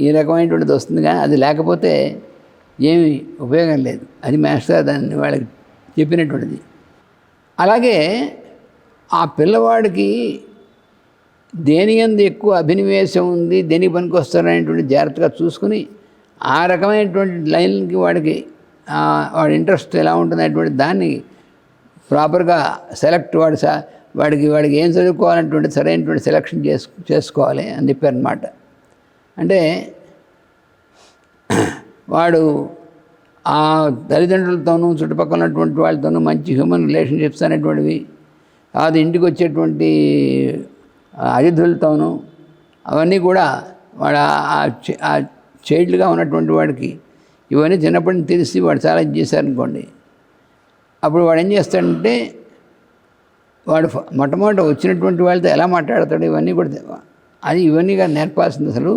ఈ రకమైనటువంటిది వస్తుంది కానీ అది లేకపోతే ఏమి ఉపయోగం లేదు. అది మాస్టర్ దాన్ని వాళ్ళకి చెప్పినటువంటిది. అలాగే ఆ పిల్లవాడికి దేని ఎందు ఎక్కువ అభినివేశం ఉంది దేనికి పనికి వస్తారనేటువంటి జాగ్రత్తగా చూసుకుని ఆ రకమైనటువంటి లైన్కి వాడికి వాడి ఇంట్రెస్ట్ ఎలా ఉంటుంది అటువంటి దాన్ని ప్రాపర్గా సెలెక్ట్ వాడి సా వాడికి వాడికి ఏం చదువుకోవాలనేటువంటి సరైనటువంటి సెలెక్షన్ చేసు చేసుకోవాలి అని చెప్పారనమాట అంటే వాడు ఆ తల్లిదండ్రులతోనూ చుట్టుపక్కల ఉన్నటువంటి వాళ్ళతోనూ మంచి హ్యూమన్ రిలేషన్షిప్స్ అనేటువంటివి అది ఇంటికి వచ్చేటువంటి అతిథులతోనూ అవన్నీ కూడా వాడు ఆ- చైల్డ్గా ఉన్నటువంటి వాడికి ఇవన్నీ చిన్నప్పటి నుంచి తెలిసి వాడు చాలా ఇది చేశారనుకోండి. అప్పుడు వాడు ఏం చేస్తాడంటే వాడు మొట్టమొదట వచ్చినటువంటి వాళ్ళతో ఎలా మాట్లాడతాడు ఇవన్నీ కూడా అది ఇవన్నీ కానీ నేర్పాల్సింది అసలు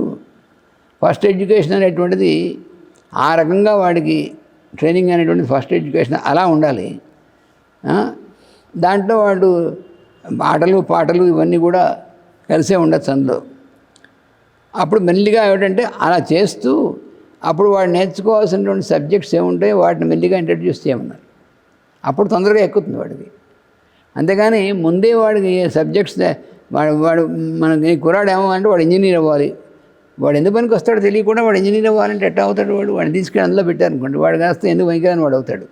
ఫస్ట్ ఎడ్యుకేషన్ అనేటువంటిది ఆ రకంగా వాడికి ట్రైనింగ్ అనేటువంటిది ఫస్ట్ ఎడ్యుకేషన్ అలా ఉండాలి. దాంట్లో వాడు ఆటలు పాటలు ఇవన్నీ కూడా కలిసే ఉండొచ్చు అందులో. అప్పుడు మెల్లిగా ఏమిటంటే అలా చేస్తూ అప్పుడు వాడు నేర్చుకోవాల్సినటువంటి సబ్జెక్ట్స్ ఏముంటాయో వాటిని మెల్లిగా ఇంట్రడ్యూస్ చేయమన్నారు. అప్పుడు తొందరగా ఎక్కుతుంది వాడికి. అంతేగాని ముందే వాడికి సబ్జెక్ట్స్ వాడు వాడు మనకి కుర్రాడు ఏమో అంటే వాడు ఇంజనీర్ అవ్వాలి. వాడు ఎందుకు పనికి వస్తాడో తెలియకుండా వాడు ఇంజనీర్ అవ్వాలంటే ఎట్లా అవుతాడు వాడు? వాడిని తీసుకెళ్ళి అందులో పెట్టారనుకోండి వాడు కాస్త ఎందుకు పనికిరాని వాడు అవుతాడు.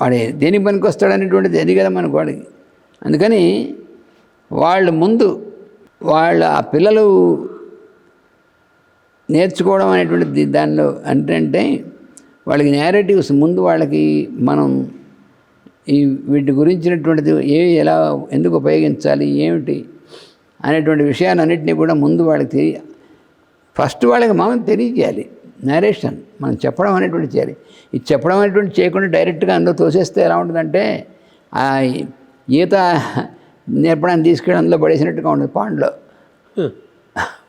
వాడు దేనికి పనికి వస్తాడు అనేటువంటిది అది కదా మనకు వాడికి. అందుకని వాళ్ళు ముందు వాళ్ళ ఆ పిల్లలు నేర్చుకోవడం అనేటువంటిది దానిలో అంటే వాళ్ళకి నేరేటివ్స్ ముందు వాళ్ళకి మనం ఈ వీటి గురించినటువంటిది ఏ ఎలా ఎందుకు ఉపయోగించాలి ఏమిటి అనేటువంటి విషయాలన్నింటినీ కూడా ముందు వాళ్ళకి తెలియ ఫస్ట్ వాళ్ళకి మనం తెలియజేయాలి. నరేషన్ మనం చెప్పడం అనేటువంటి చేయాలి. ఇది చెప్పడం అనేటువంటి చేయకుండా డైరెక్ట్గా అందులో తోసేస్తే ఎలా ఉంటుందంటే ఆ ఈత నేర్పడానికి తీసుకెళ్ళి అందులో పడేసినట్టుగా ఉంటుంది పాండ్లో.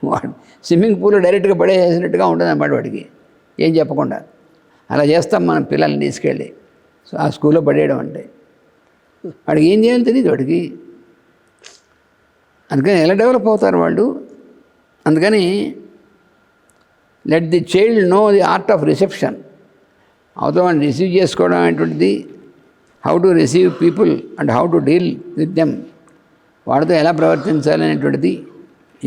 వాడు స్విమ్మింగ్ పూల్ డైరెక్ట్గా పడేసినట్టుగా ఉంటుంది అన్నమాట వాడికి. ఏం చెప్పకుండా. అలా చేస్తాం మనం పిల్లల్ని తీసుకెళ్ళి. సో ఆ స్కూల్లో పడేయడం అంటే. వాడికి ఏం చేయాలో తెలియదు వాడికి. అందుకని ఎలా డెవలప్ అవుతారు వాళ్ళు? అందుకని let the child know the art of reception అవతల వాడిని రిసీవ్ చేసుకోవడం అనేటువంటిది how to receive people and how to deal with them వాడితో ఎలా ప్రవర్తించాలి అనేటువంటిది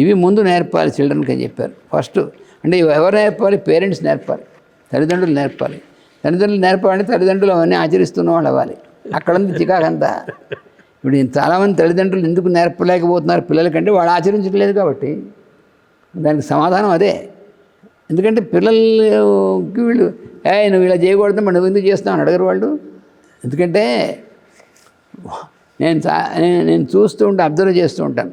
ఇవి ముందు నేర్పాలి చిల్డ్రన్కి అని చెప్పారు. ఫస్ట్ అంటే ఎవరు నేర్పాలి? పేరెంట్స్ నేర్పాలి. తల్లిదండ్రులు నేర్పాలి. తల్లిదండ్రులు నేర్పాలంటే తల్లిదండ్రులు అవన్నీ ఆచరిస్తున్న వాళ్ళు అవ్వాలి. అక్కడంతా చికాకంతా ఇప్పుడు చాలామంది తల్లిదండ్రులు ఎందుకు నేర్పలేకపోతున్నారు పిల్లలకంటే వాళ్ళు ఆచరించట్లేదు కాబట్టి దానికి సమాధానం అదే. ఎందుకంటే పిల్లలకి వీళ్ళు ఏ నువ్వు ఇలా చేయకూడదు మరి నువ్వు ఎందుకు చేస్తావు అడగరు వాళ్ళు. ఎందుకంటే నేను నేను చూస్తూ ఉంటాను అబ్జర్వ్ చేస్తూ ఉంటాను.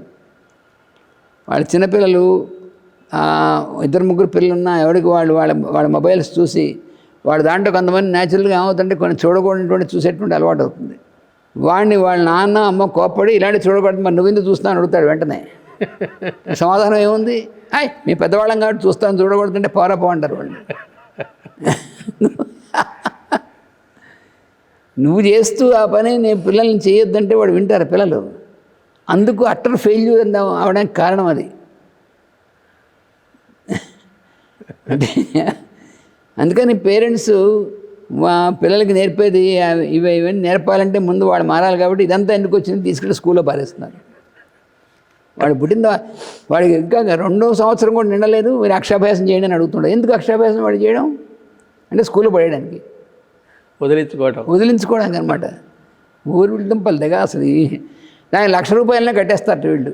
వాళ్ళ చిన్నపిల్లలు ఇద్దరు ముగ్గురు పిల్లలు ఉన్నా ఎవరికి వాళ్ళు వాళ్ళ వాళ్ళ మొబైల్స్ చూసి వాళ్ళ దాంట్లో కొంతమంది న్యాచురల్గా ఏమవుతుంటే కొన్ని చూడకూడనటువంటి చూసేటువంటి అలవాటు అవుతుంది. వాడిని వాళ్ళ నాన్న అమ్మ కోప్పడి ఇలాంటి చూడకూడదు మరి నువ్వెందుకు చూస్తున్నావు అడుగుతాడు వెంటనే. సమాధానం ఏముంది? అయ్ మీ పెద్దవాళ్ళం కాబట్టి చూస్తాను చూడకూడదంటే పోరా పో అంటారు వాళ్ళు. నువ్వు చేస్తూ ఆ పని నేను పిల్లల్ని చేయొద్దంటే వాడు వింటారు పిల్లలు. అందుకు అట్టర్ ఫెయిల్యూర్ అవడానికి కారణం అది. అందుకని పేరెంట్స్ పిల్లలకి నేర్పేది ఇవి ఇవన్నీ నేర్పాలంటే ముందు వాడు మారాలి కాబట్టి ఇదంతా ఎందుకు వచ్చింది? తీసుకెళ్ళి స్కూల్లో పారేస్తున్నారు. వాడు పుట్టిందా వాడికి ఇంకా రెండో సంవత్సరం కూడా నిండలేదు. మీరు అక్షాభ్యాసం చేయండి అని అడుగుతున్నాడు ఎందుకు అక్షాభ్యాసం వాడు చేయడం? అంటే స్కూల్లో పడేయడానికి. వదిలించుకోవటం. వదిలించుకోవడానికి అనమాట ఊరు దుంపలు దగ్గర అసలు దానికి లక్ష రూపాయలనే కట్టేస్తారు వీళ్ళు.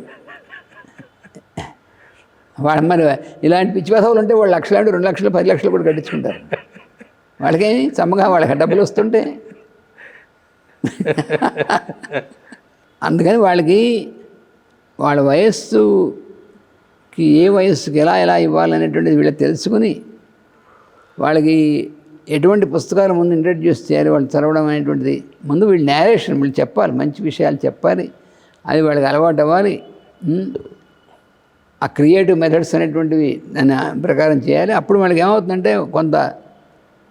వాడు మరి ఇలాంటి పిచ్చి ఉంటే వాళ్ళు లక్షలు అంటే రెండు లక్షలు పది లక్షలు కూడా కట్టించుకుంటారు. వాళ్ళకేమి చమ్మగా వాళ్ళకి డబ్బులు వస్తుంటే. అందుకని వాళ్ళకి వాళ్ళ వయస్సుకి ఏ వయస్సుకి ఎలా ఎలా ఇవ్వాలనేటువంటిది వీళ్ళకి తెలుసుకుని వాళ్ళకి ఎటువంటి పుస్తకాలు ముందు ఇంట్రడ్యూస్ చేయాలి వాళ్ళు చదవడం అనేటువంటిది. ముందు వీళ్ళు నేరేషన్ వీళ్ళు చెప్పాలి మంచి విషయాలు చెప్పాలి. అది వాళ్ళకి అలవాటు అవ్వాలి. ఆ క్రియేటివ్ మెథడ్స్ అనేటువంటివి దాని ప్రకారం చేయాలి. అప్పుడు వాళ్ళకి ఏమవుతుందంటే కొంత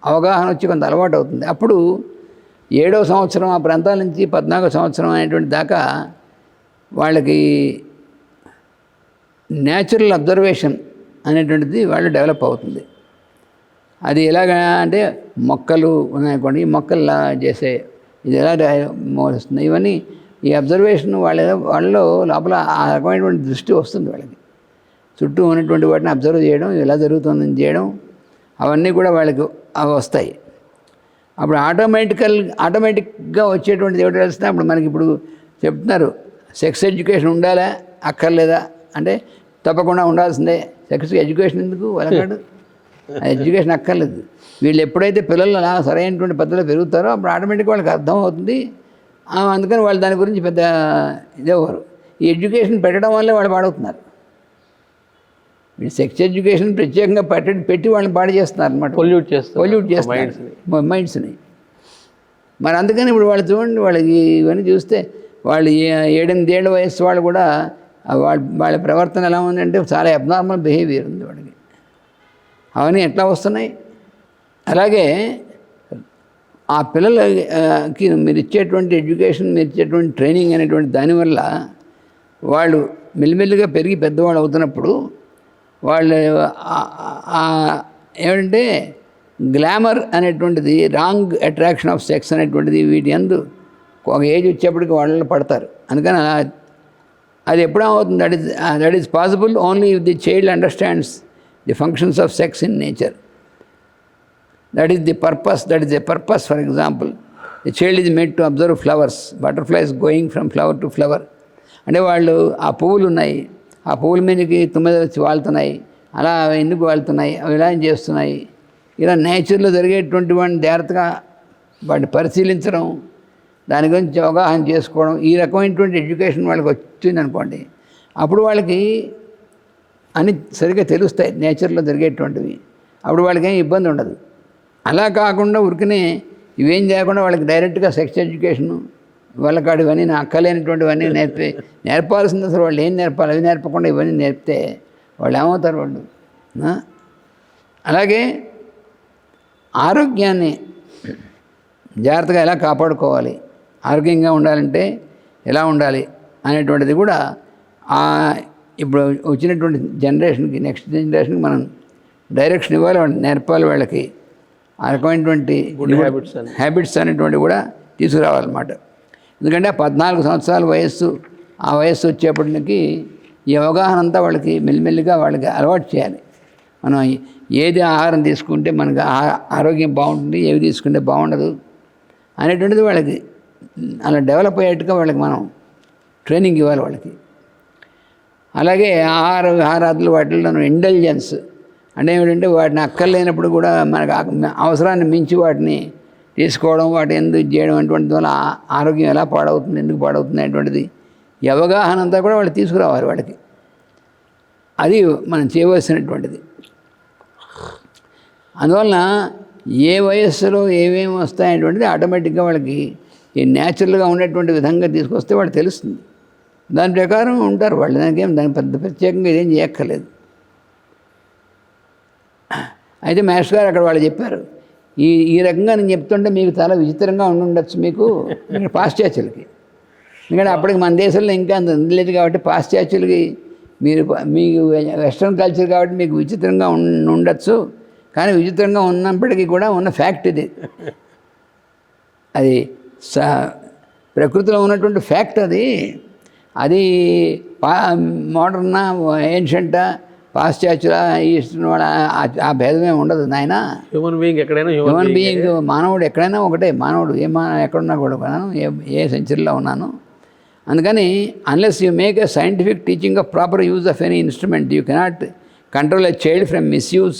అవగాహన వచ్చి కొంత అలవాటు అవుతుంది. అప్పుడు ఏడో సంవత్సరం ఆ ప్రాంతాల నుంచి పద్నాలుగో సంవత్సరం అనేటువంటి దాకా వాళ్ళకి న్యాచురల్ అబ్జర్వేషన్ అనేటువంటిది వాళ్ళు డెవలప్ అవుతుంది. అది ఎలాగా అంటే మొక్కలు ఉన్నాయనుకోండి ఈ మొక్కలు చేసే ఇది ఎలా డా- మోస్తుంది ఇవన్నీ ఈ అబ్జర్వేషన్ వాళ్ళ వాళ్ళలో లోపల ఆ రకమైనటువంటి దృష్టి వస్తుంది వాళ్ళకి. చుట్టూ ఉన్నటువంటి వాటిని అబ్జర్వ్ చేయడం ఎలా జరుగుతుందని చేయడం అవన్నీ కూడా వాళ్ళకి అవి వస్తాయి. అప్పుడు ఆటోమేటికల్ ఆటోమేటిక్గా వచ్చేటువంటిది ఏమిటో తెలిసిన అప్పుడు మనకి ఇప్పుడు చెప్తున్నారు సెక్స్ ఎడ్యుకేషన్ ఉండాలా అక్కర్లేదా? అంటే తప్పకుండా ఉండాల్సిందే. సెక్స్ ఎడ్యుకేషన్ ఎందుకు? వాళ్ళకాడు ఎడ్యుకేషన్ అక్కర్లేదు. వీళ్ళు ఎప్పుడైతే పిల్లలు అలా సరైనటువంటి పద్ధతిలో పెరుగుతారో అప్పుడు ఆటోమేటిక్గా వాళ్ళకి అర్థం అవుతుంది అందుకని వాళ్ళు దాని గురించి పెద్ద ఇదేవారు. ఈ ఎడ్యుకేషన్ పెట్టడం వల్లే వాళ్ళు పాడవుతున్నారు. సెక్స్ ఎడ్యుకేషన్ ప్రత్యేకంగా పెట్టి పెట్టి వాళ్ళని పాడు చేస్తున్నారు అనమాట పొల్యూట్ చేస్తారు పొల్యూట్ చేస్తున్నారు. మైండ్స్ని మరి అందుకని ఇప్పుడు వాళ్ళు చూడండి వాళ్ళకి ఇవన్నీ చూస్తే వాళ్ళు ఏడెనిమిది ఏళ్ళ వయసు వాళ్ళు కూడా వాళ్ళ వాళ్ళ ప్రవర్తన ఎలా ఉందంటే చాలా అబ్నార్మల్ బిహేవియర్ ఉంది వాళ్ళకి. అవన్నీ ఎట్లా వస్తున్నాయి? అలాగే ఆ పిల్లలకి మీరు ఇచ్చేటువంటి ఎడ్యుకేషన్ మీరు ఇచ్చేటువంటి ట్రైనింగ్ అనేటువంటి దానివల్ల వాళ్ళు మెల్లిమెల్లిగా పెరిగి పెద్దవాళ్ళు అవుతున్నప్పుడు వాళ్ళు ఏమంటే గ్లామర్ అనేటువంటిది రాంగ్ అట్రాక్షన్ ఆఫ్ సెక్స్ అనేటువంటిది వీటి అందు ఒక ఏజ్ వచ్చేప్పటికి వాళ్ళు పడతారు. అందుకని అలా- అది ఎప్పుడవుతుంది that is that is possible only if the child understands the functions of sex in nature. That is the purpose that is the purpose for example. The child is made to observe flowers. Butterflies going from flower to flower. అంటే వాళ్ళు ఆ పువ్వులు ఉన్నాయి ఆ పువ్వుల మీదకి తుమ్మెదలు వచ్చి వాళ్తున్నాయి అలా అవి ఎందుకు వాళ్తున్నాయి అవి ఇలా ఏం చేస్తున్నాయి? ఇలా నేచర్లో జరిగేటువంటి వాడిని జాగ్రత్తగా వాటిని పరిశీలించడం దాని గురించి అవగాహన చేసుకోవడం ఈ రకమైనటువంటి ఎడ్యుకేషన్ వాళ్ళకి వచ్చింది అనుకోండి అప్పుడు వాళ్ళకి అని సరిగ్గా తెలుస్తాయి నేచర్లో జరిగేటువంటివి. అప్పుడు వాళ్ళకి ఏం ఇబ్బంది ఉండదు. అలా కాకుండా ఉరికినే ఇవేం చేయకుండా వాళ్ళకి డైరెక్ట్గా సెక్స్ ఎడ్యుకేషను వాళ్ళకాడు ఇవన్నీ నా అక్కలేనటువంటివన్నీ నేర్పి నేర్పాల్సింది అసలు వాళ్ళు ఏం నేర్పాలి? అవి నేర్పకుండా ఇవన్నీ నేర్పితే వాళ్ళు ఏమవుతారు వాళ్ళు? అలాగే ఆరోగ్యాన్ని జాగ్రత్తగా ఎలా కాపాడుకోవాలి? ఆరోగ్యంగా ఉండాలంటే ఎలా ఉండాలి? అనేటువంటిది కూడా ఆ ఇప్పుడు వచ్చినటువంటి జనరేషన్కి నెక్స్ట్ జనరేషన్కి మనం డైరెక్షన్ ఇవ్వాలి వాళ్ళకి నేర్పాలి వాళ్ళకి. ఆ రకమైనటువంటి హ్యాబిట్స్ హ్యాబిట్స్ అనేటువంటివి కూడా తీసుకురావాలన్నమాట. ఎందుకంటే పద్నాలుగు సంవత్సరాల వయస్సు ఆ వయస్సు వచ్చేప్పటికి ఈ అవగాహన అంతా వాళ్ళకి మెల్లిమెల్లిగా వాళ్ళకి అలవాటు చేయాలి. మనం ఏది ఆహారం తీసుకుంటే మనకు ఆ- ఆరోగ్యం బాగుంటుంది ఏవి తీసుకుంటే బాగుండదు అనేటువంటిది వాళ్ళకి అలా డెవలప్ అయ్యేట్టుగా వాళ్ళకి మనం ట్రైనింగ్ ఇవ్వాలి వాళ్ళకి. అలాగే ఆహార విహారాదులు వాటిల్లో ఇంటెలిజెన్స్ అంటే ఏమిటంటే వాటిని అక్కర్లేనప్పుడు కూడా మనకు అవసరాన్ని మించి వాటిని తీసుకోవడం వాటి ఎందుకు చేయడం అటువంటి వల్ల ఆరోగ్యం ఎలా పాడవుతుంది ఎందుకు పాడవుతుంది అనేటువంటిది ఈ అవగాహన అంతా కూడా వాళ్ళు తీసుకురావాలి వాళ్ళకి. అది మనం చేయవలసినటువంటిది. అందువలన ఏ వయస్సులో ఏమేమి వస్తాయనేటువంటిది ఆటోమేటిక్గా వాళ్ళకి ఈ న్యాచురల్గా ఉండేటువంటి విధంగా తీసుకొస్తే వాళ్ళు తెలుస్తుంది. దాని ప్రకారం ఉంటారు వాళ్ళు. దానికి ఏం దాని పెద్ద ప్రత్యేకంగా ఇదేం చేయక్కర్లేదు. అయితే మాస్టర్ గారు అక్కడ వాళ్ళు చెప్పారు ఈ ఈ రకంగా నేను చెప్తుంటే మీకు చాలా విచిత్రంగా ఉండి ఉండొచ్చు మీకు. పాశ్చాత్యులకి. ఎందుకంటే అప్పటికి మన దేశంలో ఇంకా అంత లేదు కాబట్టి పాశ్చాత్యులకి మీరు మీకు వెస్ట్రన్ కల్చర్ కాబట్టి మీకు విచిత్రంగా ఉండొచ్చు. కానీ విచిత్రంగా ఉన్నప్పటికీ కూడా ఉన్న ఫ్యాక్ట్ ఇది. అది స ప్రకృతిలో ఉన్నటువంటి ఫ్యాక్ట్ అది. అది పా మోడర్న్ ఏన్షంటా పాశ్చాత్యుల ఈస్టర్న్ వాళ్ళ ఆ- భేదమే ఉండదు నాయన. హ్యూమన్ బీయింగ్ ఎక్కడైనా హ్యూమన్ బీయింగ్ మానవుడు ఎక్కడైనా ఒకటే మానవుడు ఏ మా ఎక్కడున్నా కూడా ఏ ఏ సెంచరీలో ఉన్నాను. అందుకని unless you make a scientific teaching of proper use of any instrument you cannot control a child from misuse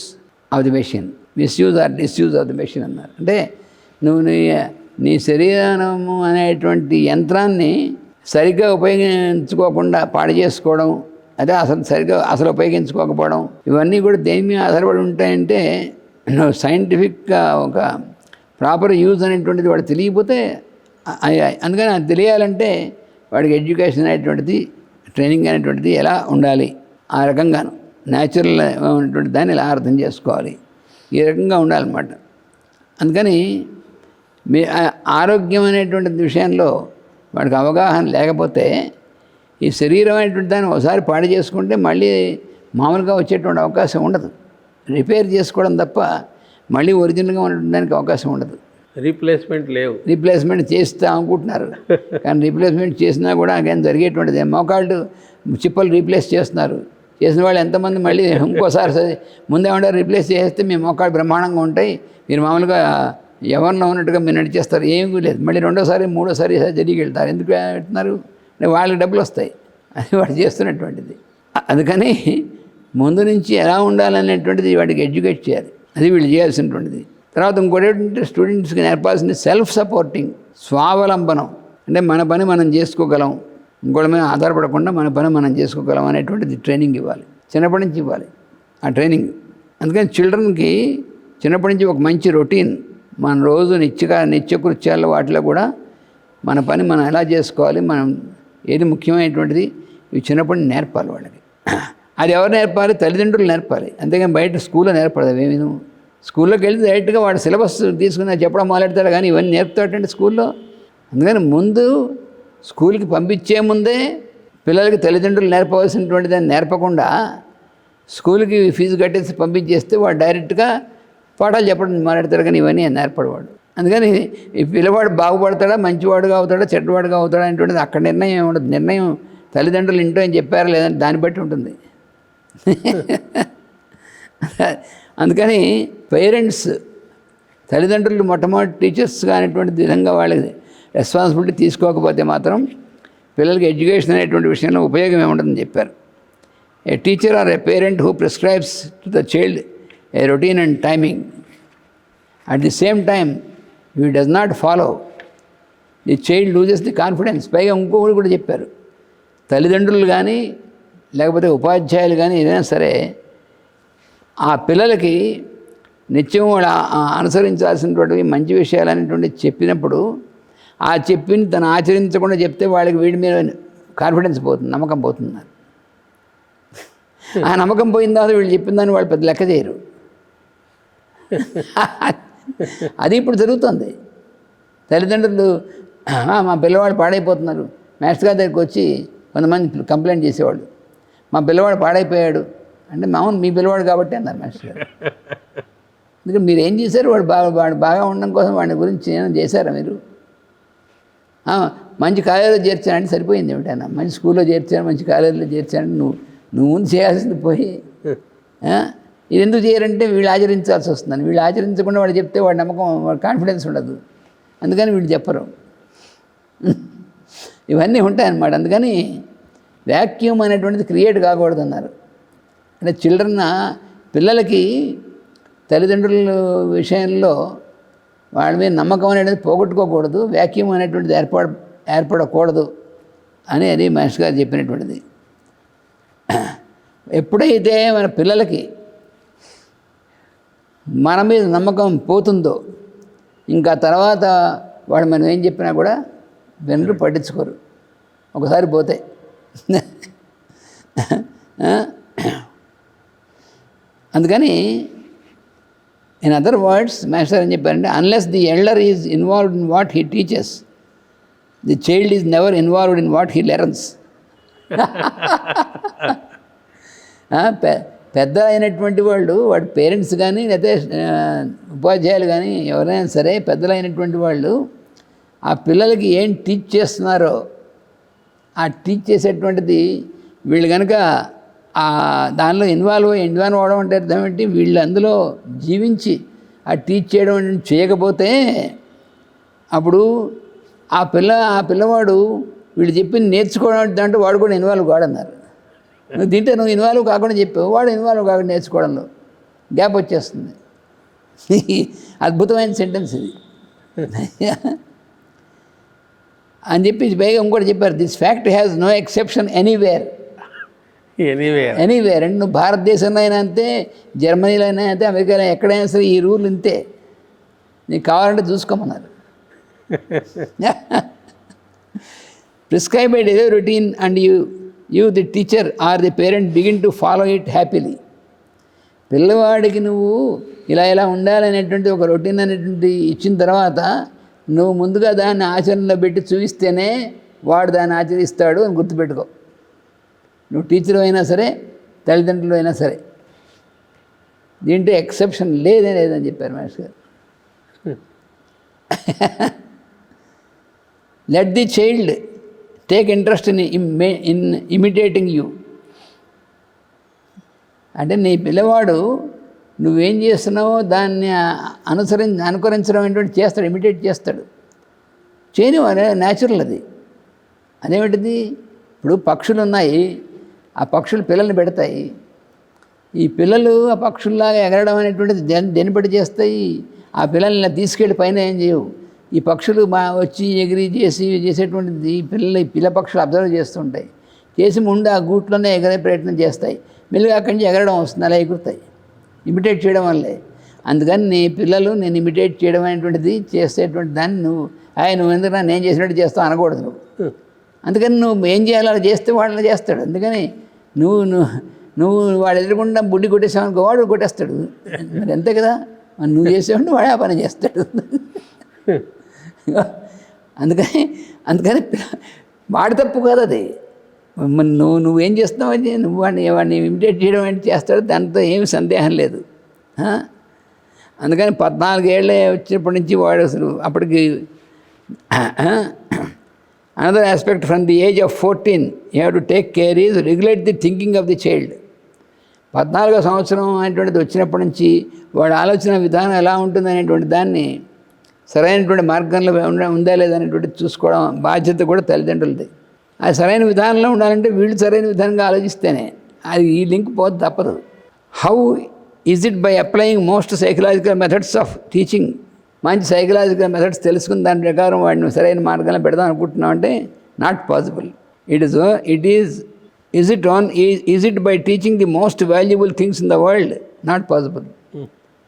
of the machine misuse or disuse of the machine అన్నారు. అంటే నువ్వు నీ నీ శరీరము అనేటువంటి యంత్రాన్ని సరిగ్గా ఉపయోగించుకోకుండా పాడు చేసుకోవడం అదే అసలు సరిగ్గా అసలు ఉపయోగించుకోకపోవడం ఇవన్నీ కూడా దేని మీద ఆధారపడి ఉంటాయంటే సైంటిఫిక్గా ఒక ప్రాపర్ యూజ్ అనేటువంటిది వాడు తెలియకపోతే అందుకని అది తెలియాలంటే వాడికి ఎడ్యుకేషన్ అనేటువంటిది ట్రైనింగ్ అనేటువంటిది ఎలా ఉండాలి? ఆ రకంగాను న్యాచురల్ ఉన్నటువంటి దాన్ని ఎలా అర్థం చేసుకోవాలి? ఈ రకంగా ఉండాలన్నమాట. అందుకని మీ ఆరోగ్యం అనేటువంటి విషయంలో వాడికి అవగాహన లేకపోతే ఈ శరీరం అనేటువంటి దాన్ని ఒకసారి పాడు చేసుకుంటే మళ్ళీ మామూలుగా వచ్చేటువంటి అవకాశం ఉండదు. రిపేర్ చేసుకోవడం తప్ప మళ్ళీ ఒరిజినల్గా ఉన్నటువంటి దానికి అవకాశం ఉండదు. రీప్లేస్మెంట్ లేవు. రీప్లేస్మెంట్ చేస్తా అనుకుంటున్నారు. కానీ రీప్లేస్మెంట్ చేసినా కూడా అగైన్ జరిగేటువంటిది మోకాళ్ళు చిప్పలు రీప్లేస్ చేస్తున్నారు. చేసిన వాళ్ళు ఎంతమంది మళ్ళీ ఇంకోసారి సరే ముందేమంటారు రీప్లేస్ చేస్తే మీ మోకాళ్ళు బ్రహ్మాండంగా ఉంటాయి. మీరు మామూలుగా ఎవరిలో ఉన్నట్టుగా మీరు నడిచేస్తారు. ఏమీ లేదు. మళ్ళీ రెండోసారి మూడోసారి సర్జరీకి వెళ్తారు. ఎందుకు వెళ్తున్నారు? వాళ్ళకి డబ్బులు వస్తాయి. అది వాడు చేస్తున్నటువంటిది. అందుకని ముందు నుంచి ఎలా ఉండాలనేటువంటిది వాడికి ఎడ్యుకేట్ చేయాలి. అది వీళ్ళు చేయాల్సినటువంటిది. తర్వాత ఇంకోటి ఏంటంటే స్టూడెంట్స్కి నేర్పాల్సింది సెల్ఫ్ సపోర్టింగ్ స్వావలంబనం. అంటే మన పని మనం చేసుకోగలం. ఇంకోటి మీద ఆధారపడకుండా మన పని మనం చేసుకోగలం అనేటువంటిది ట్రైనింగ్ ఇవ్వాలి. చిన్నప్పటి నుంచి ఇవ్వాలి. ఆ ట్రైనింగ్. అందుకని చిల్డ్రన్కి చిన్నప్పటి నుంచి ఒక మంచి రొటీన్. మన రోజు నిత్యక నిత్యకృత్యాల్లో వాటిలో కూడా మన పని మనం ఎలా చేసుకోవాలి మనం ఏది ముఖ్యమైనటువంటిది? ఇవి చిన్నప్పటి నేర్పాలి వాళ్ళకి. అది ఎవరు నేర్పాలి? తల్లిదండ్రులు నేర్పాలి. అంతేగాని బయట స్కూల్లో నేర్పడదు. అవేమీ స్కూల్లోకి వెళ్తే డైరెక్ట్గా వాడు సిలబస్ తీసుకుని చెప్పడం మొదలెడతాడు. కానీ ఇవన్నీ నేర్పుతాడంటే స్కూల్లో. అందుకని ముందు స్కూల్కి పంపించే ముందే పిల్లలకి తల్లిదండ్రులు నేర్పవలసినటువంటి దాన్ని నేర్పకుండా స్కూల్కి ఫీజు కట్టేసి పంపించేస్తే వాడు డైరెక్ట్గా పాఠాలు చెప్పడం మొదలెడతాడు. కానీ ఇవన్నీ నేర్పడవాడు అందుకని ఈ పిల్లవాడు బాగుపడతాడా మంచివాడుగా అవుతాడా చెడ్డవాడుగా అవుతాడా అనేటువంటిది అక్కడ నిర్ణయం ఏముండదు ఉండదు. నిర్ణయం తల్లిదండ్రులు ఇంటో ఏం చెప్పారా లేదని దాన్ని బట్టి ఉంటుంది. అందుకని పేరెంట్స్ తల్లిదండ్రులు మొట్టమొదటి టీచర్స్ అనేటువంటి విధంగా వాళ్ళకి రెస్పాన్సిబిలిటీ తీసుకోకపోతే మాత్రం పిల్లలకి ఎడ్యుకేషన్ అనేటువంటి విషయంలో ఉపయోగం ఏముండదని చెప్పారు. A teacher or a parent who prescribes to the child a routine and timing. At the same time you does not follow the child loses the confidence పైగా ఇంకొకటి కూడా చెప్పారు. తల్లిదండ్రులు కానీ లేకపోతే ఉపాధ్యాయులు కానీ ఏదైనా సరే ఆ పిల్లలకి నిత్యం వాళ్ళ అనుసరించాల్సినటువంటివి అనుసరించాల్సినటువంటి మంచి విషయాలు అనేటువంటి చెప్పినప్పుడు ఆ చెప్పిన తను ఆచరించకుండా చెప్తే వాళ్ళకి వీడి మీద కాన్ఫిడెన్స్ పోతుంది నమ్మకం పోతున్నారు ఆ నమ్మకం పోయిన తర్వాత వీళ్ళు చెప్పిన దాన్ని వాళ్ళు పెద్ద లెక్క చేయరు. అది ఇప్పుడు జరుగుతుంది. తల్లిదండ్రులు మా పిల్లవాడు పాడైపోతున్నారు. మాస్టర్ గారి దగ్గరికి వచ్చి కొంతమంది కంప్లైంట్ చేసేవాళ్ళు. మా పిల్లవాడు పాడైపోయాడు అంటే మామూలు మీ పిల్లవాడు కాబట్టి అన్నారు మాస్టర్ గారు. ఎందుకంటే మీరు ఏం చేశారు? వాడు బాగా వాడు బాగా ఉండడం కోసం వాడి గురించి ఏమైనా చేశారా మీరు? మంచి కాలేజీలో చేర్చానంటే సరిపోయింది ఏమిటైనా మంచి స్కూల్లో చేర్చాను మంచి కాలేజీలో చేర్చాను నువ్వు నువ్వు ముందు చేయాల్సింది పోయి ఇది ఎందుకు చేయరంటే వీళ్ళు ఆచరించాల్సి వస్తుందని. వీళ్ళు ఆచరించకుండా వాడు చెప్తే వాడి నమ్మకం వాడి కాన్ఫిడెన్స్ ఉండదు. అందుకని వీళ్ళు చెప్పరు. ఇవన్నీ ఉంటాయన్నమాట. అందుకని వ్యాక్యూమ్ అనేటువంటిది క్రియేట్ కాకూడదు అన్నారు అంటే చిల్డ్రన్ పిల్లలకి తల్లిదండ్రుల విషయంలో వాళ్ళ మీద నమ్మకం అనేది పోగొట్టుకోకూడదు. వ్యాక్యూమ్ అనేటువంటిది ఏర్పడ ఏర్పడకూడదు అని అది మహేష్ గారు చెప్పినటువంటిది. ఎప్పుడైతే మన పిల్లలకి మన మీద నమ్మకం పోతుందో ఇంకా తర్వాత వాడు మనం ఏం చెప్పినా కూడా వెనరు పట్టించుకోరు. ఒకసారి పోతాయి అందుకని ఇన్ అదర్ వర్డ్స్ మాస్టర్ అని చెప్పారంటే unless the elder is involved in what he teachers the child is never involved in what he learns పెద్ద అయినటువంటి వాళ్ళు వాడి పేరెంట్స్ కానీ లేకపోతే ఉపాధ్యాయులు కానీ ఎవరైనా సరే పెద్దలైనటువంటి వాళ్ళు ఆ పిల్లలకి ఏం టీచ్ చేస్తున్నారో ఆ టీచ్ చేసేటువంటిది వీళ్ళు కనుక ఆ దానిలో ఇన్వాల్వ్ అయ్యి ఇన్వాల్వ్ అవ్వడం అంటే అర్థం ఏంటి? వీళ్ళు అందులో జీవించి ఆ టీచ్ చేయడం చేయకపోతే అప్పుడు ఆ పిల్ల ఆ పిల్లవాడు వీళ్ళు చెప్పింది నేర్చుకోవడం అంటే వాడు కూడా ఇన్వాల్వ్ కాడన్నారు. నువ్వు తింటే నువ్వు ఇన్వాల్వ్ కాకుండా చెప్పావు. వాడు ఇన్వాల్వ్ కాకుండా నేర్చుకోవడంలో గ్యాప్ వచ్చేస్తుంది. అద్భుతమైన సెంటెన్స్ ఇది. అని చెప్పి పైగా ఇంకోటి చెప్పారు this fact has no exception anywhere anyway anywhere and నువ్వు భారతదేశంలో అయినా అంతే జర్మనీలో అయినా అంతే అమెరికాలో ఎక్కడైనా సరే ఈ రూల్ ఇంతే. నీకు కావాలంటే చూసుకోమన్నారు. Prescribe a routine and you you the teacher or the parent begin to follow it happily పిల్లవాడికి నువ్వు ఇలా ఇలా ఉండాలనేటువంటి ఒక రొటీన్ అనేటువంటి ఇచ్చిన తర్వాత నువ్వు ముందుగా దాన్ని ఆచరణలో పెట్టి చూపిస్తేనే వాడు దాన్ని ఆచరిస్తాడు అని గుర్తుపెట్టుకో. నువ్వు టీచర్ అయినా సరే తల్లిదండ్రులు అయినా సరే దీంట్లో ఎక్సెప్షన్ లేదే లేదని చెప్పారు మాస్టర్ గారు. Let the child take interest in in imitating you అంటే నీ పిల్లవాడు నువ్వేం చేస్తున్నావో దాన్ని అనుసరి అనుకరించడం ఏంటంటే చేస్తాడు ఇమిటేట్ చేస్తాడు. చేయని న్యాచురల్ అది. అదేమిటిది? ఇప్పుడు పక్షులు ఉన్నాయి ఆ పక్షులు పిల్లల్ని పెడతాయి. ఈ పిల్లలు ఆ పక్షుల్లాగా ఎగరడం అనేటువంటిది దేని దేని చేస్తాయి? ఆ పిల్లల్ని తీసుకెళ్ళి పైన ఏం చేయవు. ఈ పక్షులు మా వచ్చి ఎగిరి చేసి చేసేటువంటిది ఈ పిల్లలు ఈ పిల్ల పక్షులు అబ్జర్వ్ చేస్తుంటాయి. చేసి ముందు ఆ గూట్లోనే ఎగరే ప్రయత్నం చేస్తాయి. మెల్లిగా అక్కడి నుంచి ఎగరడం వస్తుంది అలా ఎగురుతాయి. ఇమిటేట్ చేయడం వల్లే. అందుకని నీ పిల్లలు నేను ఇమిటేట్ చేయడం అనేటువంటిది చేసేటువంటి దాన్ని నువ్వు ఆయన నువ్వు ఎందుకు నేను చేసినట్టు చేస్తావు అనకూడదు. నువ్వు అందుకని నువ్వు ఏం చేయాలో అలా చేస్తే వాళ్ళు చేస్తాడు. అందుకని నువ్వు నువ్వు నువ్వు వాడు ఎదురకుండా బుడ్డి కొట్టేసావనుకో వాడు కొట్టేస్తాడు. మరి అంతే కదా? నువ్వు చేసేవాడిని వాడే ఆ పని చేస్తాడు. అందుకని అందుకని వాడి తప్పు కాదు అది. నువ్వు నువ్వేం చేస్తున్నావు అని నువ్వు వాడిని వాడిని ఇమిటేట్ చేయడం ఏంటి? చేస్తాడు దాంతో ఏమి సందేహం లేదు. అందుకని పద్నాలుగేళ్ళే వచ్చినప్పటి నుంచి వాడు అసలు అప్పటికి another aspect from the age of fourteen you have to take care is regulate the thinking of the child పద్నాలుగో సంవత్సరం అనేటువంటిది వచ్చినప్పటి నుంచి వాడి ఆలోచన విధానం ఎలా ఉంటుంది అనేటువంటి దాన్ని సరైనటువంటి మార్గంలో ఉందా లేదా అనేటువంటిది చూసుకోవడం బాధ్యత కూడా తల్లిదండ్రులది. అది సరైన విధానంలో ఉండాలంటే వీళ్ళు సరైన విధానంగా ఆలోచిస్తేనే అది ఈ లింక్ పోతే తప్పదు. How is it by applying most psychological methods of teaching మంచి సైకలాజికల్ మెథడ్స్ తెలుసుకుని దాని ప్రకారం వాడిని సరైన మార్గంలో పెడదాం అనుకుంటున్నాం అంటే not possible it is it is is it on is it by teaching the most valuable things in the world not possible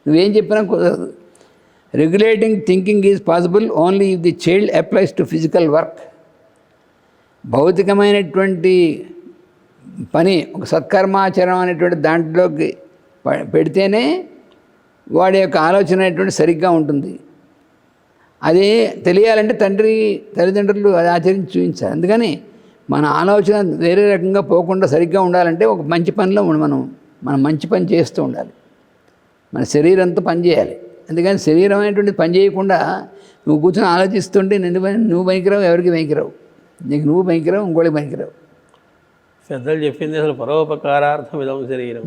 నువ్వేం చెప్పినా కుదరదు. Regulating thinking is possible only if the child applies to physical work భౌతికమైనటువంటి పని ఒక సత్కర్మాచరణం అనేటువంటి దాంట్లోకి పెడితేనే వాడి యొక్క ఆలోచన అనేటువంటి సరిగ్గా ఉంటుంది. అది తెలియాలంటే తండ్రి తల్లిదండ్రులు అది ఆచరించి చూపించాలి. అందుకని మన ఆలోచన వేరే రకంగా పోకుండా సరిగ్గా ఉండాలంటే ఒక మంచి పనిలో మనం మనం మంచి పని చేస్తూ ఉండాలి. మన శరీరంతో పని చేయాలి. అందుకని శరీరం అనేటువంటి పని చేయకుండా నువ్వు కూర్చొని ఆలోచిస్తుంటే నిన్ను నువ్వు పనికిరావు ఎవరికి పనికిరావు. నీకు నువ్వు పనికిరావు ఇంకోటికి పనికిరావు. పెద్దలు చెప్పింది అసలు పరోపకారార్థం ఇదం శరీరం.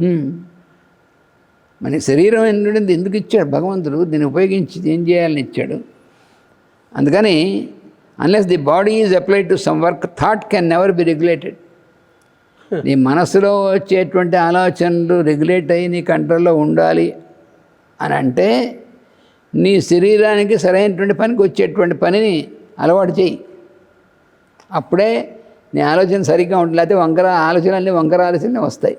మన శరీరం ఏంటంటే ఎందుకు ఇచ్చాడు భగవంతుడు? దీన్ని ఉపయోగించి ఏం చేయాలని ఇచ్చాడు? అందుకని unless the body is applied to some work thought can never be regulated నీ మనసులో వచ్చేటువంటి ఆలోచనలు రెగ్యులేట్ అయ్యి నీ కంట్రోల్లో ఉండాలి అని అంటే నీ శరీరానికి సరైనటువంటి పనికి వచ్చేటువంటి పనిని అలవాటు చేయి. అప్పుడే నీ ఆలోచన సరిగ్గా ఉంటుంది. లేకపోతే వంకర ఆలోచనలన్నీ వంకర ఆలోచనలే వస్తాయి.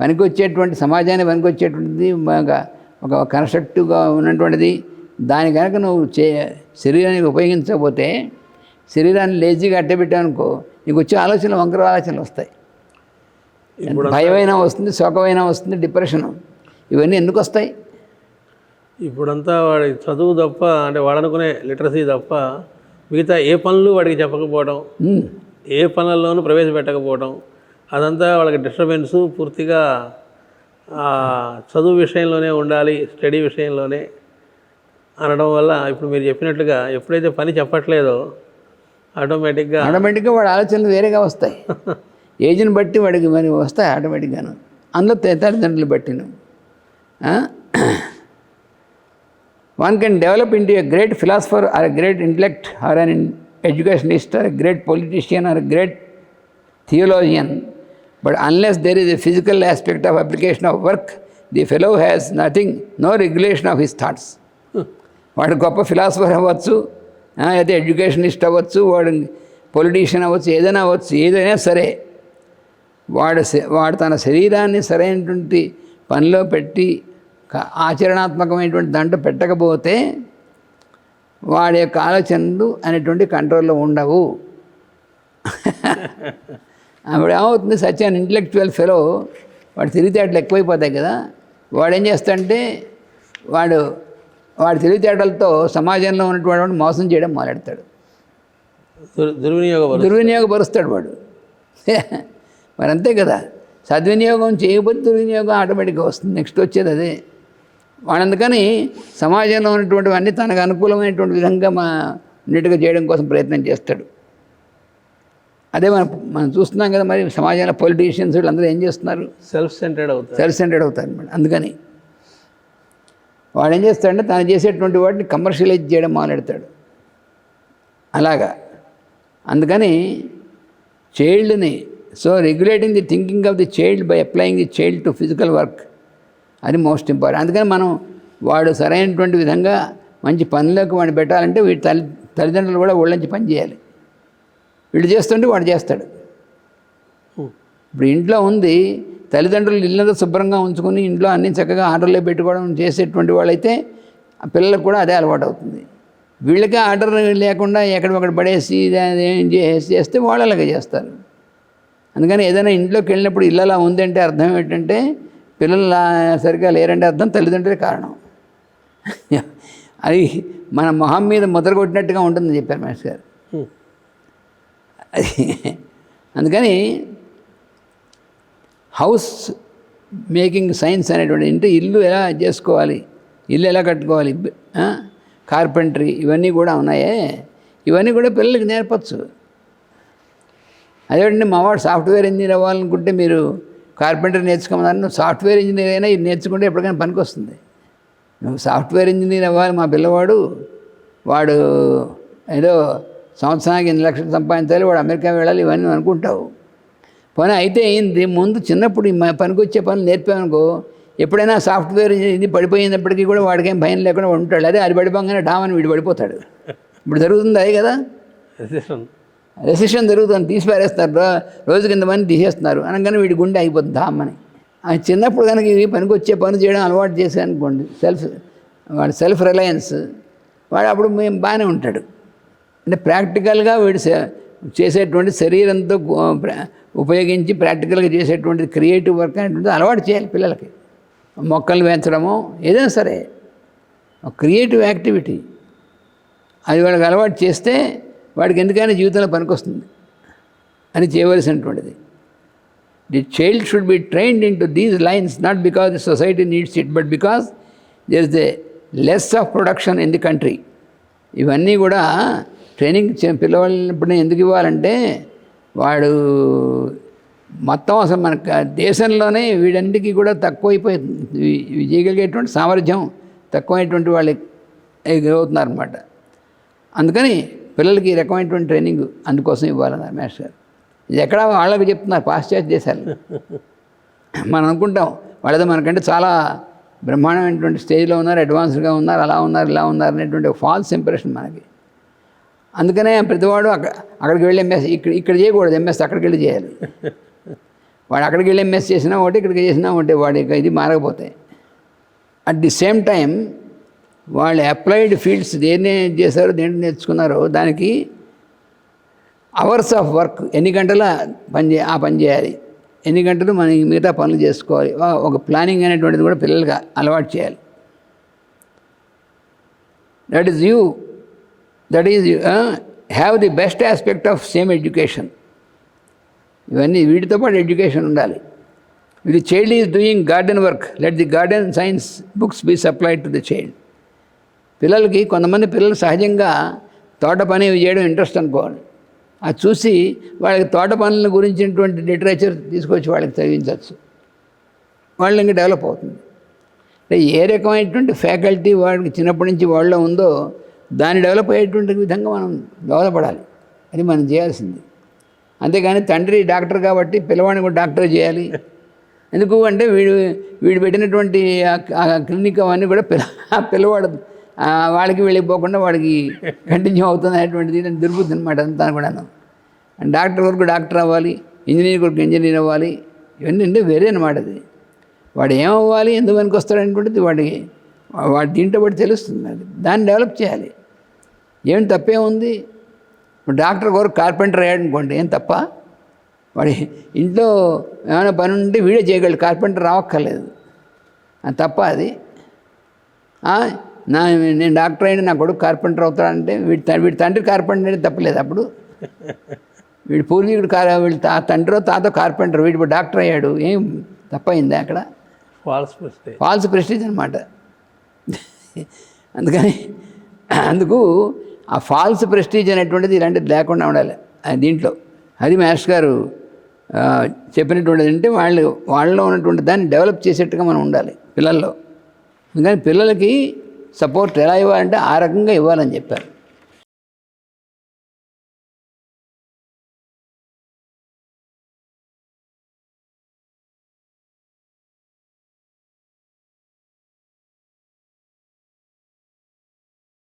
పనికి వచ్చేటువంటి సమాజానికి పనికి వచ్చేటువంటిది ఒక కన్స్ట్రక్టివ్గా ఉన్నటువంటిది. దాని కనుక నువ్వు చే శరీరానికి ఉపయోగించకపోతే శరీరాన్ని లేజీగా అట్టబెట్టావనుకో నీకు వచ్చే ఆలోచనలు వంకర ఆలోచనలు వస్తాయి. భయమైనా వస్తుంది శోకమైనా వస్తుంది డిప్రెషన్. ఇవన్నీ ఎందుకు వస్తాయి? ఇప్పుడంతా వాడి చదువు తప్ప అంటే వాడనుకునే లిటరసీ తప్ప మిగతా ఏ పనులు వాడికి చెప్పకపోవడం. ఏ పనుల్లోనూ ప్రవేశపెట్టకపోవడం అదంతా వాళ్ళకి డిస్టర్బెన్స్ పూర్తిగా చదువు విషయంలోనే ఉండాలి స్టడీ విషయంలోనే అనడం వల్ల ఇప్పుడు మీరు చెప్పినట్లుగా ఎప్పుడైతే పని చెప్పట్లేదో ఆటోమేటిక్గా ఆటోమేటిక్గా వాడి ఆలోచనలు వేరేగా వస్తాయి. ఏజ్ని బట్టి వాడికి మరి వస్తాయి ఆటోమేటిక్గాను. అందులో తల్లిదండ్రులు బట్టిను. One can develop into a great philosopher or a great intellect or an educationist or great politician or great theologian but unless there is a physical aspect of application of work the fellow has nothing no regulation of his thoughts వాడు గొప్ప philosopher అవ్వచ్చు అయితే educationist అవ్వచ్చు వాడు politician అవ్వచ్చు ఏదైనా అవ్వచ్చు ఏదైనా సరే. వాడు వాడు తన శరీరాన్ని సరైనటువంటి పనిలో పెట్టి ఆచరణాత్మకమైనటువంటి దాంట్లో పెట్టకపోతే వాడి యొక్క ఆలోచనలు అనేటువంటి కంట్రోల్లో ఉండవు. అప్పుడు ఏమవుతుంది? సచ్ అన్ ఇంటలెక్చువల్ ఫెలో వాడు తెలివితేటలు ఎక్కువైపోతాయి కదా. వాడు ఏం చేస్తాడంటే వాడు వాడి తెలివితేటలతో సమాజంలో ఉన్నటువంటి మోసం చేయడం మొదలెడతాడు. దుర్ దుర్వినియోగపరు దుర్వినియోగపరుస్తాడు వాడు. మరి అంతే కదా. సద్వినియోగం చేయకపోతే దుర్వినియోగం ఆటోమేటిక్గా వస్తుంది. నెక్స్ట్ వచ్చేది అదే. వాడు అందుకని సమాజంలో ఉన్నటువంటివన్నీ తనకు అనుకూలమైనటువంటి విధంగా మా నీట్గా చేయడం కోసం ప్రయత్నం చేస్తాడు. అదే మనం మనం చూస్తున్నాం కదా మరి సమాజంలో పొలిటీషియన్స్ వీళ్ళందరూ ఏం చేస్తున్నారు? సెల్ఫ్ సెంటర్డ్ అవుతారు. సెల్ఫ్ సెంటర్డ్ అవుతారు అనమాట అందుకని వాడు ఏం చేస్తాడంటే తను చేసేటువంటి వాటిని కమర్షియలైజ్ చేయడం మొదలెడతాడు. అలాగా. అందుకని చైల్డ్ని so regulating the thinking of the child by applying the child to physical work అది మోస్ట్ ఇంపార్టెంట్. అందుకని మనం వాడు సరైనటువంటి విధంగా మంచి పనిలోకి వాడిని పెట్టాలంటే వీడి తల్లి తల్లిదండ్రులు కూడా ఒళ్ళంచి పని చేయాలి. వీడు చేస్తుంటే వాడు చేస్తాడు. ఇప్పుడు ఇంట్లో ఉంది తల్లిదండ్రులు ఇల్లంతా శుభ్రంగా ఉంచుకొని ఇంట్లో అన్ని చక్కగా ఆర్డర్లో పెట్టుకోవడం చేసేటువంటి వాళ్ళైతే ఆ పిల్లలకు కూడా అదే అలవాటు అవుతుంది. వీళ్ళకే ఆర్డర్ లేకుండా ఎక్కడొక్కడ పడేసి ఏం చేసి చేస్తే వాళ్ళు అలాగే చేస్తారు. అందుకని ఏదైనా ఇంట్లోకి వెళ్ళినప్పుడు ఇల్లు అలా ఉందంటే అర్థం ఏంటంటే పిల్లలు సరిగ్గా లేరంటే అర్థం తల్లిదండ్రులే కారణం. అది మన మొహం మీద ముద్ర కొట్టినట్టుగా ఉంటుందని చెప్పారు మాస్టర్ గారు. అది అందుకని హౌస్ మేకింగ్ సైన్స్ అనేటువంటి అంటే ఇల్లు ఎలా చేసుకోవాలి ఇల్లు ఎలా కట్టుకోవాలి కార్పెంటరీ ఇవన్నీ కూడా ఉన్నాయే. ఇవన్నీ కూడా పిల్లలకి నేర్పచ్చు. అదేంటంటే మావాడు సాఫ్ట్వేర్ ఇంజనీర్ అవ్వాలనుకుంటే మీరు కార్పెంటర్ నేర్చుకోమన్నారు నువ్వు సాఫ్ట్వేర్ ఇంజనీర్ అయినా ఇది నేర్చుకుంటే ఎప్పటికైనా పనికొస్తుంది. నువ్వు సాఫ్ట్వేర్ ఇంజనీర్ అవ్వాలి మా పిల్లవాడు. వాడు ఏదో సంవత్సరానికి ఎన్ని లక్షలు సంపాదించాలి వాడు అమెరికా వెళ్ళాలి ఇవన్నీ అనుకుంటావు. పని అయితే అయింది ముందు చిన్నప్పుడు పనికొచ్చే పనులు నేర్పామనుకో ఎప్పుడైనా సాఫ్ట్వేర్ ఇది పడిపోయినప్పటికీ కూడా వాడికేం భయం లేకుండా ఉంటాడు. అదే అది పడిపోగానే డామని వీడు పడిపోతాడు. ఇప్పుడు జరుగుతుంది అదే కదా? రెసిషన్ జరుగుతుంది తీసి పారేస్తారు కింద మంది తీసేస్తున్నారు. అనగానే వీడి గుండె అయిపోతుంది ధామ్మని ఆ చిన్నప్పుడు కనుక ఇవి పనికొచ్చే పని చేయడం అలవాటు చేశాను అనుకోండి సెల్ఫ్ వాడు సెల్ఫ్ రిలయన్స్ వాడు అప్పుడు మేము బాగానే ఉంటాడు. అంటే ప్రాక్టికల్గా వీడు చేసేటువంటి శరీరంతో ఉపయోగించి ప్రాక్టికల్గా చేసేటువంటి క్రియేటివ్ వర్క్ అనేటువంటిది అలవాటు చేయాలి పిల్లలకి. మొక్కలు పెంచడము ఏదైనా సరే. క్రియేటివ్ యాక్టివిటీ అది వాడికి అలవాటు చేస్తే వాడికి ఎందుకైనా జీవితంలో పనికొస్తుంది అని చేయవలసినటువంటిది. The child should be trained in to these lines not because the society needs it but because there is the less of production in the country ఇవన్నీ కూడా ట్రైనింగ్ చే- పిల్లవాళ్ళప్పుడు ఎందుకు ఇవ్వాలంటే వాడు మొత్తం అసలు మన దేశంలోనే వీడంటికి కూడా తక్కువైపోయి చేయగలిగేటువంటి సామర్థ్యం తక్కువైనటువంటి వాళ్ళు అవుతున్నారు అందుకని పిల్లలకి ఈ రకమైనటువంటి ట్రైనింగ్ అందుకోసం ఇవ్వాలన్నారు మాస్టర్ గారు. ఇది ఎక్కడ వాళ్ళకి చెప్తున్నారు పాశ్చాత్య దేశాలు మనం అనుకుంటాం వాళ్ళతో మనకంటే చాలా బ్రహ్మాండమైనటువంటి స్టేజ్లో ఉన్నారు అడ్వాన్స్డ్గా ఉన్నారు అలా ఉన్నారు ఇలా ఉన్నారు అనేటువంటి ఫాల్స్ ఇంప్రెషన్ మనకి. అందుకనే ప్రతివాడు అక్కడ అక్కడికి వెళ్ళి ఎంఎస్ ఇక్కడ ఇక్కడ చేయకూడదు ఎంఎస్ అక్కడికి వెళ్ళి చేయాలి. వాడు అక్కడికి వెళ్ళి ఎంఎస్ చేసినా ఒకటి ఇక్కడికి చేసినా ఒకటి వాడి ఇది మారకపోతాయి అట్ ది సేమ్ టైం వాళ్ళు అప్లైడ్ ఫీల్డ్స్ దేన్ని చేశారో దేన్ని నేర్చుకున్నారో దానికి అవర్స్ ఆఫ్ వర్క్ ఎన్ని గంటల పనిచే ఆ పని చేయాలి. ఎన్ని గంటలు మనం మిగతా పనులు చేసుకోవాలి. వా- ఒక ప్లానింగ్ అనేటువంటిది కూడా పిల్లలకి అలవాటు చేయాలి. That is you. That is have the best aspect of same education. ఇవన్నీ వీటితో పాటు ఎడ్యుకేషన్ ఉండాలి. ఇది child is doing garden work. Let the garden science books be supplied to the child. పిల్లలకి కొంతమంది పిల్లలు సహజంగా తోట పని చేయడం ఇంట్రెస్ట్ అనుకోవాలి. అది చూసి వాళ్ళకి తోట పనుల గురించినటువంటి లిటరేచర్ తీసుకొచ్చి వాళ్ళకి చదివించవచ్చు. వాళ్ళు ఇంకా డెవలప్ అవుతుంది. ఏ రకమైనటువంటి ఫ్యాకల్టీ వాళ్ళకి చిన్నప్పటి నుంచి వాళ్ళలో ఉందో దాన్ని డెవలప్ అయ్యేటువంటి విధంగా మనం దోహదపడాలి. అది మనం చేయాల్సింది. అంతేగాని తండ్రి డాక్టర్ కాబట్టి పిల్లవాడిని కూడా డాక్టర్ చేయాలి. ఎందుకు అంటే వీడు వీడు పెట్టినటువంటి ఆ- క్లినిక్ అవన్నీ కూడా పిల్ల ఆ పిల్లవాడు వాళ్ళకి వెళ్ళిపోకుండా వాడికి కంటిన్యూ అవుతుంది అనేటువంటిది నేను దుర్బుద్ధి అనమాట అంతా కూడాను. డాక్టర్ వరకు డాక్టర్ అవ్వాలి ఇంజనీర్ వరకు ఇంజనీర్ అవ్వాలి ఇవన్నీ అంటే వేరే అనమాట అది. వాడు ఏమవ్వాలి ఎందుకు పనికి వస్తాడనుకుంటుంది వాడికి వాడు దీంట్లో వాడు తెలుస్తుంది అది. దాన్ని డెవలప్ చేయాలి. ఏం తప్పే ఉంది? డాక్టర్ కొరకు కార్పెంటర్ అయ్యాడు అనుకోండి ఏం తప్ప? వాడి ఇంట్లో ఏమైనా పని ఉంటే వీడే చేయగలడు కార్పెంటర్ రావక్కర్లేదు. తప్ప అది. నా నేను డాక్టర్ అయినా నా కొడుకు కార్పెంటర్ అవుతాడంటే వీడి త- వీడి తండ్రి కార్పెంటర్ అంటే తప్పలేదు అప్పుడు. వీడి పూర్వీకుడు కార్ వీడి తా తండ్రిలో తాత కార్పెంటర్ వీడి డాక్టర్ అయ్యాడు. ఏం తప్పయిందా అక్కడ? ఫాల్స్ ప్రెస్టేజ్ ఫాల్స్ ప్రెస్టీజ్ అనమాట అందుకని అందుకు ఆ ఫాల్స్ ప్రెస్టీజ్ అనేటువంటిది ఇలాంటిది లేకుండా ఉండాలి. దీంట్లో. అది మాస్టర్ గారు చెప్పినటువంటిది అంటే వాళ్ళు వాళ్ళలో ఉన్నటువంటి దాన్ని డెవలప్ చేసేట్టుగా మనం ఉండాలి పిల్లల్లో. అందుకని పిల్లలకి సపోర్ట్ ఎలా ఇవ్వాలంటే ఆ రకంగా ఇవ్వాలని చెప్పారు